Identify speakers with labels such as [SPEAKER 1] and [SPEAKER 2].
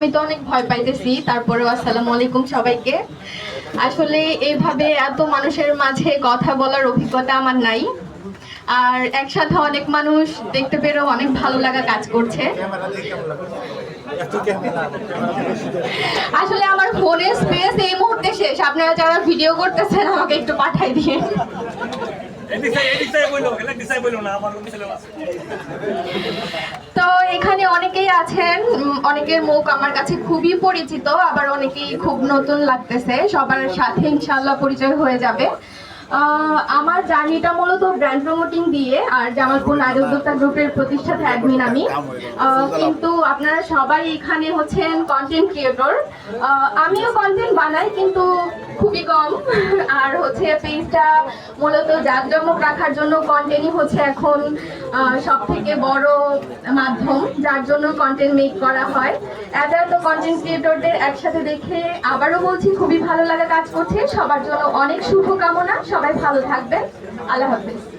[SPEAKER 1] আমি তো অনেক ভয় পাইতেছি, তারপরেও আসসালামু আলাইকুম সবাইকে। আসলে এইভাবে এত মানুষের মাঝে কথা বলার অভিজ্ঞতা আমার নাই। আর একসাথে অনেক মানুষ দেখতে পেরেও অনেক ভালো লাগা কাজ করছে। আসলে আমার ফোনের স্পেস এই মুহূর্তে শেষ। আপনারা যারা ভিডিও করতেছেন, আমাকে একটু পাঠাই দিয়ে অনেকের মুখ আমার কাছে খুবই পরিচিত, আবার অনেকেই খুব নতুন লাগতেছে। সবার সাথে ইনশাল্লাহ পরিচয় হয়ে যাবে। আমার জার্নিটা মূলত ব্র্যান্ড প্রমোটিং দিয়ে, আর জামালপুর নারী উদ্যোক্তা গ্রুপের প্রতিষ্ঠাতা অ্যাডমিন আমি। কিন্তু আপনারা সবাই এখানে হচ্ছেন কন্টেন্ট ক্রিয়েটর আমিও কন্টেন্ট বানাই, কিন্তু খুবই কম। আর হচ্ছে পেজটা মূলত জাঁকজমক রাখার জন্য কন্টেন্টই হচ্ছে এখন সব থেকে বড় মাধ্যম, যার জন্য কন্টেন্ট মেক করা হয়। এত এত কন্টেন্ট ক্রিয়েটরদের একসাথে দেখে আবারও বলছি, খুবই ভালো লাগা কাজ করছে। সবার জন্য অনেক শুভকামনা। সবাই ভালো থাকবেন। আল্লাহ হাফিজ।